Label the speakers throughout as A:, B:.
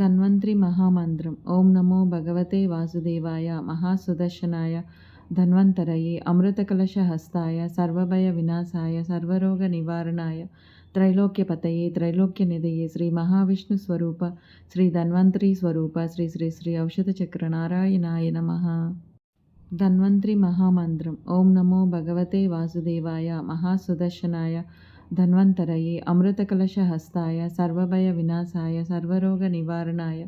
A: ధన్వంత్రి మహామంత్రం. ఓం నమో భగవతే వాసుదేవాయ మహాసుదర్శనాయ ధన్వంతరయే అమృతకలశ హస్తాయ సర్వభయ వినాశాయ సర్వరోగ నివారణాయ త్రైలోక్యపతయే త్రైలోక్య నిధయే శ్రీ మహావిష్ణు స్వరూప శ్రీ ధన్వంతరి స్వరూప శ్రీ శ్రీ శ్రీ ఔషధ చక్ర నారాయణాయ నమ. ధన్వంత్రి మహామంత్రం. ఓం నమో భగవతే వాసుదేవాయ మహాసుదర్శనాయ ధన్వంతరయే. అమృతకలశ హస్తాయ సర్వభయ వినాశాయ సర్వరోగ నివారణాయ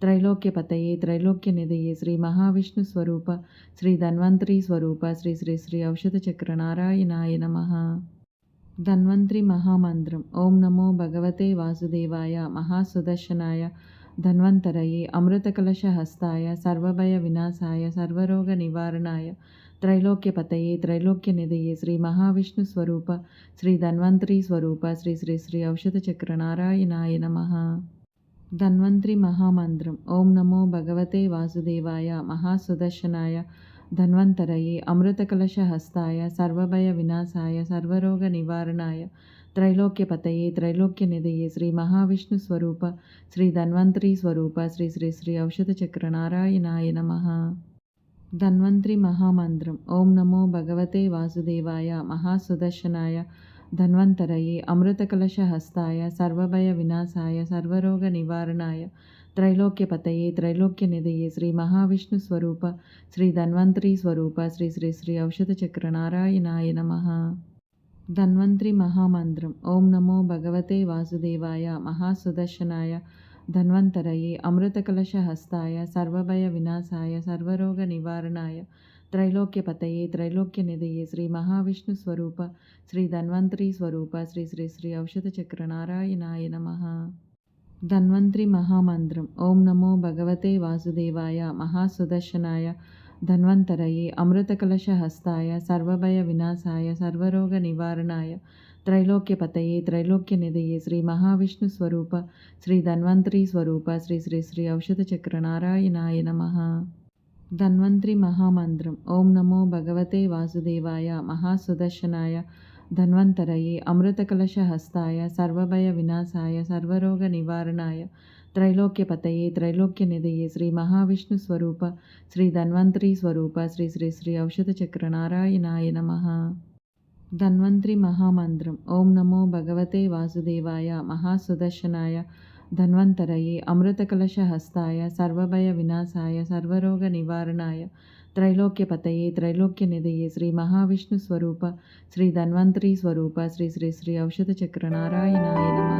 A: త్రైలోక్యపతయే త్రైలోక్య నిధయే శ్రీ మహావిష్ణు స్వరూప శ్రీ ధన్వంతరి స్వరూప శ్రీ శ్రీ శ్రీ ఔషధ చక్ర నారాయణాయ నమ. ధన్వంతరి మహామంత్రం. ఓం నమో భగవతే వాసుదేవాయ మహాసుదర్శనాయ ధన్వంతరయే. అమృతకలశ హస్తాయ సర్వభయ వినాశాయ సర్వరోగ నివారణాయ త్రైలోక్యపతయే త్రైలోక్య నిధయే శ్రీ మహావిష్ణు స్వరూప శ్రీ ధన్వంతరి స్వరూప శ్రీ శ్రీ శ్రీ ఔషధ చక్ర నారాయణాయ నమ. ధన్వంత్రి మహామంత్రం. ఓం నమో భగవతే వాసుదేవాయ మహాసుదర్శనాయ ధన్వంతరయే అమృతకలశహస్తాయ సర్వభయ వినాశాయ సర్వరోగ నివారణాయ త్రైలోక్యపతయే త్రైలోక్య నిధయే శ్రీ మహావిష్ణు స్వరూప శ్రీ ధన్వంతరి స్వరూప శ్రీ శ్రీ శ్రీ ఔషధ చక్ర నారాయణాయ నమ. ధన్వంత్రి మహామంత్రం. ఓం నమో భగవతే వాసుదేవాయ మహాసుదర్శనాయ ధన్వంతరయే అమృతకలశహస్తాయ సర్వభయ వినాశాయ సర్వరోగ నివారణాయ త్రైలోక్యపతయే త్రైలోక్య నిధయే శ్రీ మహావిష్ణు స్వరూప శ్రీ ధన్వంతరి స్వరూప శ్రీ శ్రీ శ్రీ ఔషధ చక్ర నారాయణాయ నమ. ధన్వంత్రి మహామంత్రం. ఓం నమో భగవతే వాసుదేవాయ మహాసుదర్శనాయ ధన్వంతరయే. అమృతకలశహస్తాయ సర్వభయ వినాశాయ సర్వరోగ నివారణాయ త్రైలోక్యపతయే త్రైలోక్య నిధయే శ్రీ మహావిష్ణు స్వరూప శ్రీ ధన్వంతరి స్వరూప శ్రీ శ్రీ శ్రీ ఔషధ చక్ర నారాయణాయ నమ. ధన్వంతరి మహామంత్రం. ఓం నమో భగవతే వాసుదేవాయ మహాసుదర్శనాయ ధన్వంతరయే అమృతకలశ హస్తాయ సర్వభయ వినాశాయ సర్వరోగ నివారణాయ త్రైలోక్యపతయే త్రైలోక్య నిధయే శ్రీ మహావిష్ణు స్వరూప శ్రీ ధన్వంతరి స్వరూప శ్రీ శ్రీ శ్రీ ఔషధ చక్ర నారాయణాయ నమ ధన్వంతరి మహామంత్రం ఓం నమో భగవతే వాసుదేవాయ మహాసుదర్శనాయ ధన్వంతరయే అమృతకలశ హస్తాయ సర్వభయ వినాశాయ సర్వరోగ నివారణాయ త్రైలోక్యపతయే త్రైలోక్య నిధయే శ్రీ మహావిష్ణు స్వరూప శ్రీ ధన్వంతరి స్వరూప శ్రీ శ్రీ శ్రీ ఔషధ చక్ర నారాయణాయ నమ. ధన్వంత్రి మహామంత్రం. ఓం నమో భగవతే వాసుదేవాయ మహాసుదర్శనాయ ధన్వంతరయే అమృతకలశహస్తాయ సర్వభయ వినాశాయ సర్వరోగ నివారణాయ త్రైలోక్యపతయే త్రైలోక్య నిధయే శ్రీ మహావిష్ణు స్వరూప శ్రీ ధన్వంతరి స్వరూప శ్రీ శ్రీ శ్రీ ఔషధ చక్ర నారాయణాయ నమ.